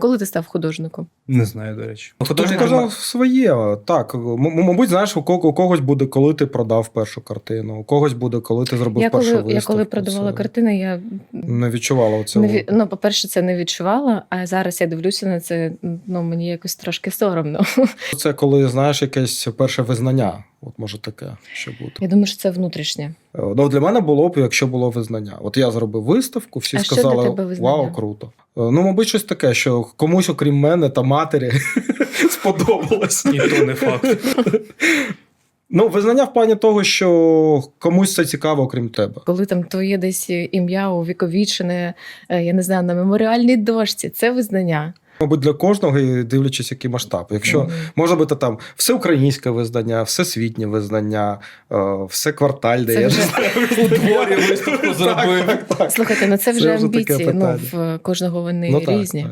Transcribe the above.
Коли ти став художником? Не знаю, до речі. Ти Художник казав своє. Так, мабуть, знаєш, у кого- у когось буде, коли ти продав першу картину, у когось буде, коли ти зробив Я першу коли, виставку. я коли продавала Це картини, я Не відчувала цього. не, ну, по-перше, це не відчувала, а зараз я дивлюся на це, ну мені якось трошки соромно. Це коли знаєш якесь перше визнання. От може таке ще бути. Я думаю, що це внутрішнє. Е, Ну, для мене було б, якщо було визнання. От я зробив виставку, всі А що для сказали: тебе визнання? Вау, круто. Е, Ну, мабуть, щось таке, що комусь, окрім мене та матері, сподобалось. І то не факт. Ну, визнання в плані того, що комусь це цікаво, окрім тебе. Коли там твоє десь ім'я увіковічене, е, я не знаю, на меморіальній дошці, це визнання. Мабуть, для кожного, і дивлячись, який масштаб. Якщо Мгм. може бути там всеукраїнське визнання, всесвітнє визнання, е, все квартальне. Це я вже- У дворі виставку зробив. Так, так, так. Слухайте, ну це вже амбіції. Ну в кожного вони Ну, різні.